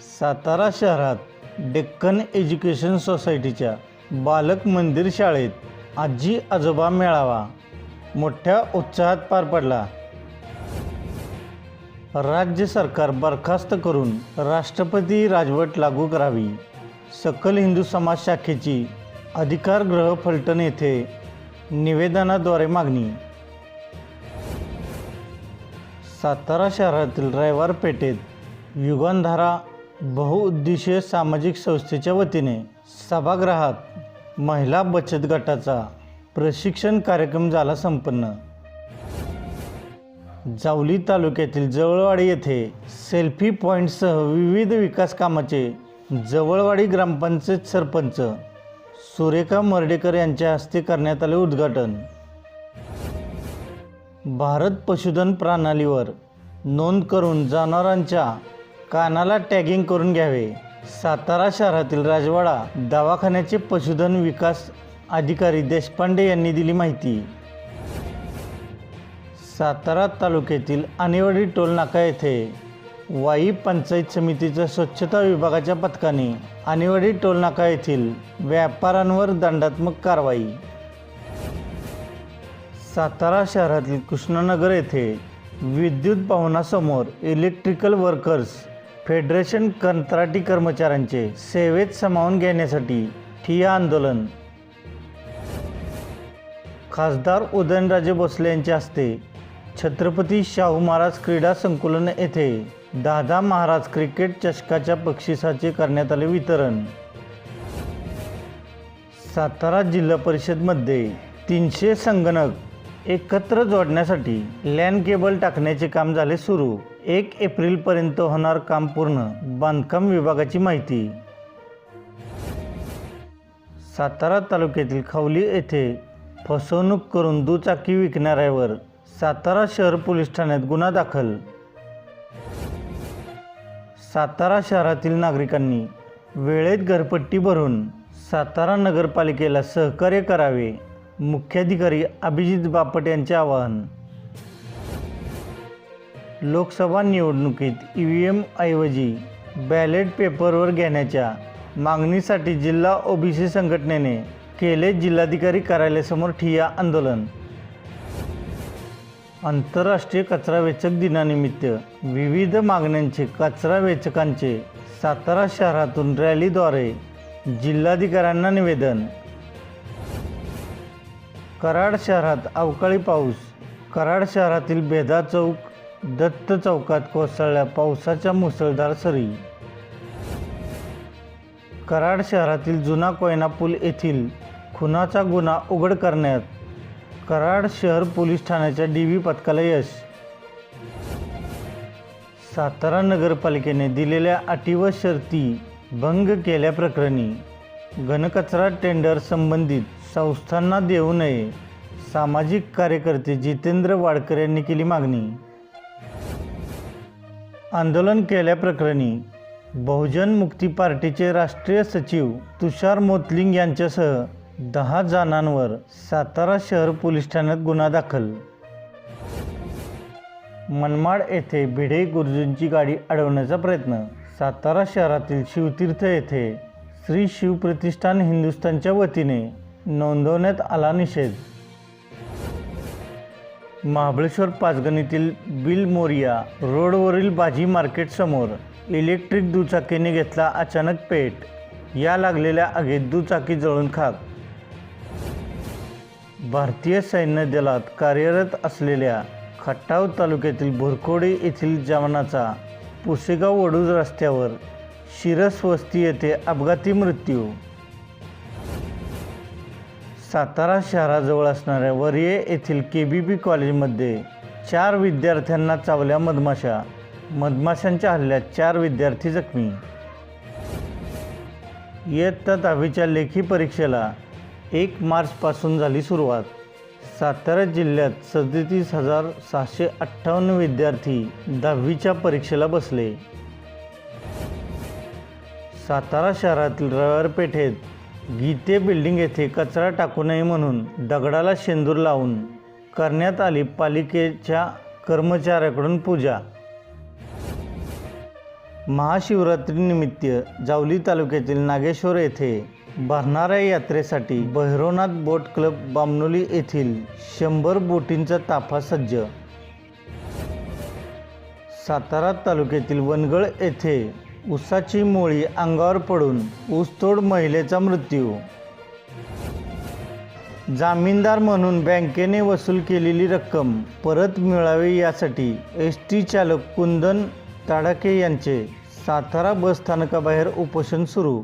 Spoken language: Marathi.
सातारा शहरात डेक्कन एज्युकेशन सोसायटीच्या बालक मंदिर शाळेत आजी आजोबा मेळावा मोठ्या उत्साहात पार पडला. राज्य सरकार बरखास्त करून राष्ट्रपती राजवट लागू करावी. सकल हिंदू समाज शाखेची अधिकार फलटण येथे निवेदनाद्वारे मागणी. सातारा शहरातील रविवार पेठेत युगंधारा बहुउद्देशीय सामाजिक संस्थेच्या वतीने सभागृहात महिला बचत गटाचा प्रशिक्षण कार्यक्रम झाला संपन्न. जावली तालुक्यातील जवळवाडी येथे सेल्फी पॉईंटसह विविध विकास कामाचे जवळवाडी ग्रामपंचायत सरपंच सुरेखा मर्डेकर यांच्या हस्ते करण्यात आले उद्घाटन. भारत पशुधन प्रणालीवर नोंद करून जनावरांच्या कानाला टॅगिंग करून घ्यावे. सातारा शहरातील राजवाडा दवाखान्याचे पशुधन विकास अधिकारी देशपांडे यांनी दिली माहिती. सातारा तालुक्यातील आणेवाडी टोलनाका येथे वाई पंचायत समितीच्या स्वच्छता विभागाच्या पथकाने आणेवाडी टोलनाका येथील व्यापाऱ्यांवर दंडात्मक कारवाई. सातारा शहरातील कृष्णनगर येथे विद्युत भवनासमोर इलेक्ट्रिकल वर्कर्स फेडरेशन कंत्राटी कर्मचाऱ्यांचे सेवेत सामावून घेण्यासाठी ठिया आंदोलन. खासदार उदयनराजे भोसले यांच्या हस्ते छत्रपती शाहू महाराज क्रीडा संकुलन येथे दादा महाराज क्रिकेट चषकाच्या बक्षिसाचे करण्यात आले वितरण. सातारा जिल्हा परिषदमध्ये तीनशे संगणक एकत्र जोडण्यासाठी लँड केबल टाकण्याचे काम झाले सुरू. एक एप्रिलपर्यंत होणार काम पूर्ण बांधकाम विभागाची माहिती. सातारा तालुक्यातील खवली येथे फसवणूक करून दुचाकी विकणाऱ्यावर सातारा शहर पोलीस ठाण्यात गुन्हा दाखल. सातारा शहरातील नागरिकांनी वेळेत घरपट्टी भरून सातारा नगरपालिकेला सहकार्य करावे. मुख्याधिकारी अभिजित बापट यांचे आवाहन. लोकसभा निवडणुकीत ई व्ही एम ऐवजी बॅलेट पेपरवर घेण्याच्या मागणीसाठी जिल्हा ओबीसी संघटनेने केले जिल्हाधिकारी कार्यालयासमोर ठिय्या आंदोलन. आंतरराष्ट्रीय कचरा वेचक दिनानिमित्त विविध मागण्यांचे कचरा वेचकांचे सातारा शहरातून रॅलीद्वारे जिल्हाधिकाऱ्यांना निवेदन. कराड शहरात अवकाळी पाऊस. कराड शहरातील बेदा चौक दत्त चौकात कोसळल्या पावसाच्या मुसळधार सरी. कराड शहरातील जुना कोयना पूल येथील खुनाचा गुन्हा उघड करण्यात कराड शहर पोलीस ठाण्याच्या डी व्ही पथकाला यश. सातारा नगरपालिकेने दिलेल्या अटी व शर्ती भंग केल्याप्रकरणी घनकचरा टेंडर संबंधित संस्थांना देऊ नये. सामाजिक कार्यकर्ते जितेंद्र वाडकर यांनी केली मागणी. आंदोलन केल्याप्रकरणी बहुजन मुक्ती पार्टीचे राष्ट्रीय सचिव तुषार मोतलिंग यांच्यासह दहा जणांवर सातारा शहर पोलीस ठाण्यात गुन्हा दाखल. मनमाड येथे भिडे गुरुजींची गाडी अडवण्याचा प्रयत्न. सातारा शहरातील शिवतीर्थ येथे श्री शिवप्रतिष्ठान हिंदुस्थानच्या वतीने नोंदवण्यात आला निषेध. महाबळेश्वर पाचगणीतील बिल मोरिया रोडवरील भाजी मार्केटसमोर इलेक्ट्रिक दुचाकीने घेतला अचानक पेट. या लागलेल्या आगीत दुचाकी जळून खाक. भारतीय सैन्य दलात कार्यरत असलेल्या खट्टाव तालुक्यातील भुरकोडी येथील जवानाचा पुसेगाव वडूज रस्त्यावर शिरस वस्ती येथे अपघाती मृत्यू. सातारा शहराजवळ असणाऱ्या वरिये येथील के बी बी कॉलेजमध्ये चार विद्यार्थ्यांना चावल्या मधमाशा. मधमाशांच्या हल्ल्यात चार विद्यार्थी जखमी. इयत्ता दहावीच्या लेखी परीक्षेला एक मार्चपासून झाली सुरुवात. सातारा जिल्ह्यात सदतीस हजार सहाशे अठ्ठावन्न विद्यार्थी दहावीच्या परीक्षेला बसले. सातारा शहरातील रविवार पेठेत गीते बिल्डिंग येथे कचरा टाकू नये म्हणून दगडाला शेंदूर लावून करण्यात आली पालिकेच्या कर्मचाऱ्याकडून पूजा. महाशिवरात्रीनिमित्त जावली तालुक्यातील नागेश्वर येथे भरणाऱ्या यात्रेसाठी भैरवनाथ बोट क्लब बामनोली येथील शंभर बोटींचा ताफा सज्ज. सातारा तालुक्यातील वनगळ येथे उसाची मोळी अंगावर पडून ऊसतोड महिलेचा मृत्यू. जामीनदार म्हणून बँकेने वसूल केलेली रक्कम परत मिळावी यासाठी एस टी चालक कुंदन ताडके यांचे सातारा बस स्थानकाबाहेर उपोषण सुरू.